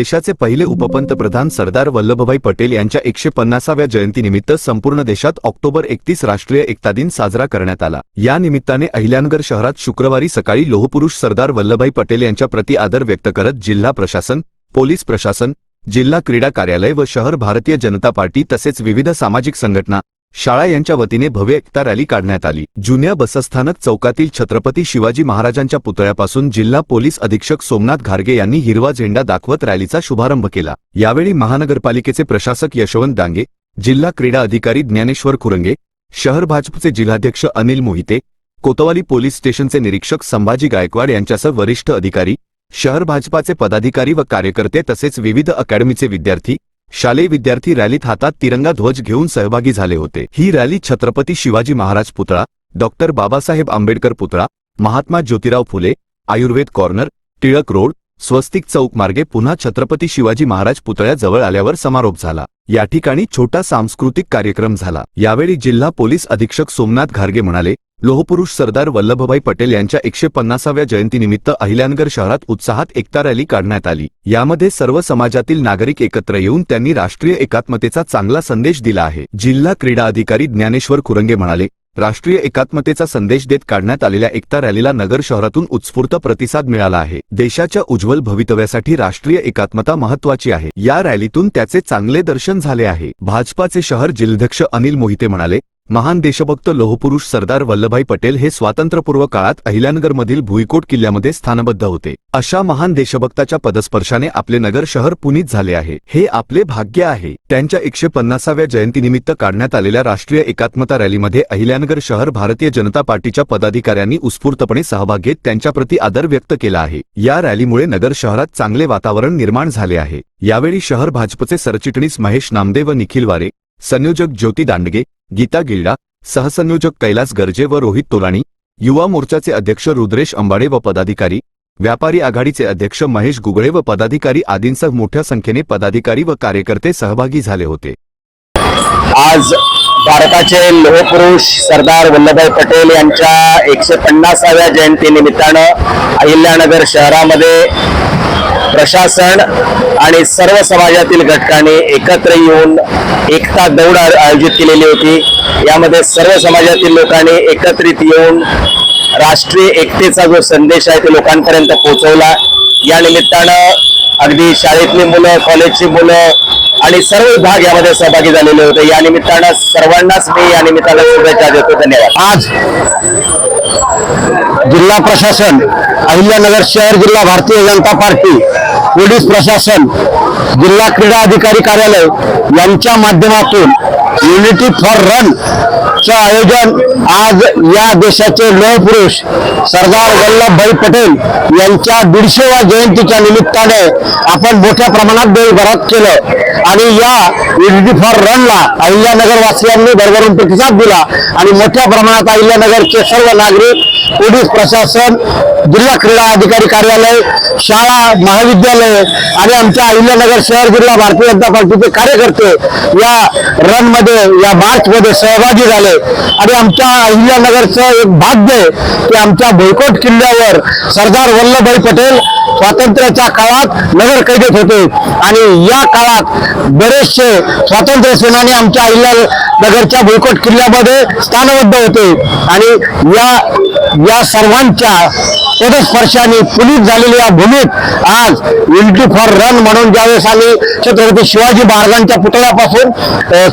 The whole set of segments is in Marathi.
देशाचे पहिले उपपंतप्रधान सरदार वल्लभभाई पटेल यांच्या एकशे पन्नासाव्या जयंतीनिमित्त संपूर्ण देशात ऑक्टोबर एकतीस राष्ट्रीय एकता दिन साजरा करण्यात आला. या निमित्ताने अहिल्यानगर शहरात शुक्रवारी सकाळी लोहपुरुष सरदार वल्लभभाई पटेल यांच्या प्रति आदर व्यक्त करत जिल्हा प्रशासन पोलीस प्रशासन जिल्हा क्रीडा कार्यालय व शहर भारतीय जनता पार्टी तसेच विविध सामाजिक संघटना शाळा यांच्या वतीने भव्य एकता रॅली काढण्यात आली. जुन्या बसस्थानक चौकातील छत्रपती शिवाजी महाराजांच्या पुतळ्यापासून जिल्हा पोलीस अधीक्षक सोमनाथ घारगे यांनी हिरवा झेंडा दाखवत रॅलीचा शुभारंभ केला. यावेळी महानगरपालिकेचे प्रशासक यशवंत डांगे जिल्हा क्रीडा अधिकारी ज्ञानेश्वर खुरंगे शहर भाजपचे जिल्हाध्यक्ष अनिल मोहिते कोतवाली पोलीस स्टेशनचे निरीक्षक संभाजी गायकवाड यांच्यासह वरिष्ठ अधिकारी शहर भाजपाचे पदाधिकारी व कार्यकर्ते तसेच विविध अकॅडमीचे विद्यार्थी शालेय विद्यार्थी रॅलीत हातात तिरंगा ध्वज घेऊन सहभागी झाले होते. ही रॅली छत्रपती शिवाजी महाराज पुतळा डॉक्टर बाबासाहेब आंबेडकर पुतळा महात्मा ज्योतिराव फुले आयुर्वेद कॉर्नर टिळक रोड स्वस्तिक चौक मार्गे पुन्हा छत्रपती शिवाजी महाराज पुतळ्याजवळ आल्यावर समारोप झाला. या ठिकाणी छोटा सांस्कृतिक कार्यक्रम झाला. यावेळी जिल्हा पोलीस अधीक्षक सोमनाथ घारगे म्हणाले लोहपुरुष सरदार वल्लभभाई पटेल यांच्या एकशे पन्नासाव्या जयंतीनिमित्त अहिल्यानगर शहरात उत्साहात एकता रॅली काढण्यात आली. यामध्ये सर्व समाजातील नागरिक एकत्र येऊन त्यांनी राष्ट्रीय एकात्मतेचा चांगला संदेश दिला आहे. जिल्हा क्रीडा अधिकारी ज्ञानेश्वर खुरंगे म्हणाले राष्ट्रीय एकात्मतेचा संदेश देत काढण्यात आलेल्या एकता रॅलीला नगर शहरातून उत्स्फूर्त प्रतिसाद मिळाला आहे. देशाच्या उज्ज्वल भवितव्यासाठी राष्ट्रीय एकात्मता महत्वाची आहे. या रॅलीतून त्याचे चांगले दर्शन झाले आहे. भाजपाचे शहर जिल्हाध्यक्ष अनिल मोहिते म्हणाले महान देशभक्त लोहपुरुष सरदार वल्लभभाई पटेल हे स्वातंत्र्यपूर्व काळात अहिल्यानगरमधील भुईकोट किल्ल्यामध्ये स्थानबद्ध होते. अशा महान देशभक्ताच्या पदस्पर्शाने आपले नगर शहर पुनीत झाले आहे. हे आपले भाग्य आहे. त्यांच्या एकशे पन्नासाव्या जयंतीनिमित्त काढण्यात आलेल्या राष्ट्रीय एकात्मता रॅलीमध्ये अहिल्यानगर शहर भारतीय जनता पार्टीच्या पदाधिकाऱ्यांनी उत्स्फूर्तपणे सहभाग घेत त्यांच्याप्रती आदर व्यक्त केला आहे. या रॅलीमुळे नगर शहरात चांगले वातावरण निर्माण झाले आहे. यावेळी शहर भाजपचे सरचिटणीस महेश नामदेव व निखिल वारे संयोजक ज्योती दांडगे गीता गिल्डा सहसंयोजक कैलास गर्जे व रोहित तोलाणी युवा मोर्चाचे अध्यक्ष रुद्रेश अंबाडे व पदाधिकारी व्यापारी आघाडीचे अध्यक्ष महेश गुगळे व पदाधिकारी आदींसह मोठ्या संख्येने पदाधिकारी व कार्यकर्ते सहभागी झाले होते. आज भारताचे लोहपुरुष सरदार वल्लभभाई पटेल यांच्या एकशे पन्नासाव्या जयंती निमित्तानं अहिल्यानगर शहरामध्ये प्रशासन आणि सर्व समाजातील घटकांनी एकत्र येऊन एकता दौड आयोजित केलेली होती. यामध्ये सर्व समाजातील लोकांनी एकत्रित येऊन राष्ट्रीय एकतेचा जो संदेश आहे तो लोकांपर्यंत पोहोचवला. या निमित्तानं अगदी शाळेतली मुलं कॉलेजची मुलं आणि सर्व विभाग यामध्ये सहभागी झालेले होते. या निमित्तानं सर्वांनाच मी या निमित्तानं शुभेच्छा देतो. धन्यवाद. आज जिल्हा प्रशासन अहिल्यानगर शहर जिल्हा भारतीय जनता पार्टी पोलीस प्रशासन जिल्हा क्रीडा अधिकारी कार्यालय यांच्या माध्यमातून युनिटी फॉर रन चं आयोजन आज या देशाचे लोहपुरुष सरदार वल्लभभाई पटेल यांच्या दीडशेव्या जयंतीच्या निमित्ताने आपण मोठ्या प्रमाणात देशभरात केलं. आणि या युनिटी फॉर रनला अहिल्यानगर वासियांनी भरभरून प्रतिसाद दिला. आणि मोठ्या प्रमाणात अहिल्यानगरचे सर्व नागरिक पोलीस प्रशासन जिल्हा क्रीडा अधिकारी कार्यालय शाळा महाविद्यालय आणि आमच्या अहिल्यानगर शहर जिल्हा भारतीय जनता पार्टीचे कार्यकर्ते या रन मध्ये या मार्च मध्ये सहभागी झाले. आणि आमच्या अहिल्यानगरचं एक भाग्य आहे की आमच्या भुईकोट किल्ल्यावर सरदार वल्लभभाई पटेल स्वातंत्र्याच्या काळात नगर कैदेत होते. आणि या काळात बरेचसे स्वातंत्र्य सेनानी आमच्या अहिल्यानगरच्या भुईकोट किल्ल्यामध्ये स्थानबद्ध होते. आणि या या सर्वांच्या त्यादस्पर्शाने फुलीत झालेल्या या भूमीत आज विल्टी फॉर रन म्हणून ज्यावेळेस आम्ही छत्रपती शिवाजी महाराजांच्या पुतळ्यापासून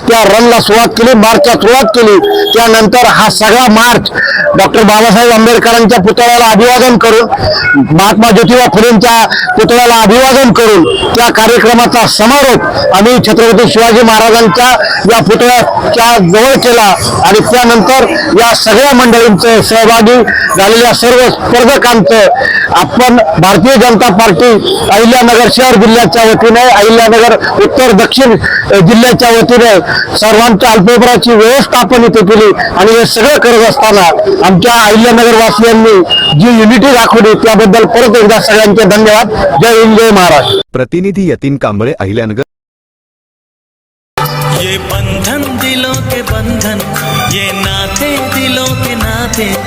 त्या रनला सुरुवात केली मार्चला सुरुवात केली. त्यानंतर हा सगळा मार्च डॉक्टर बाबासाहेब आंबेडकरांच्या पुतळ्याला अभिवादन करून महात्मा ज्योतिबा फुलेंच्या पुतळ्याला अभिवादन करून त्या कार्यक्रमाचा समारोप आम्ही छत्रपती शिवाजी महाराजांच्या या पुतळ्याच्या जवळ केला. आणि त्यानंतर या सगळ्या मंडळींचं सहभागी झालेल्या सर्व स्पर्धकांचं आपण भारतीय जनता पार्टी अहिल्यानगर शहर जिल्ह्याच्या वतीने अहिल्यानगर उत्तर दक्षिण जिल्ह्याच्या वतीने सर्वांच्या अल्पभराची व्यवस्थापन इथे केली आणि हे सगळं करत असताना आमच्या अहिल्यानगर वासियांनी जी युनिटी दाखवली त्याबद्दल परत एकदा सगळ्यांचे धन्यवाद. जय हिंद जय महाराष्ट्र. प्रतिनिधी यतीन कांबळे अहिल्यानगर. ये बंधन दिलों के बंधन ये नाते दिलों के नाते।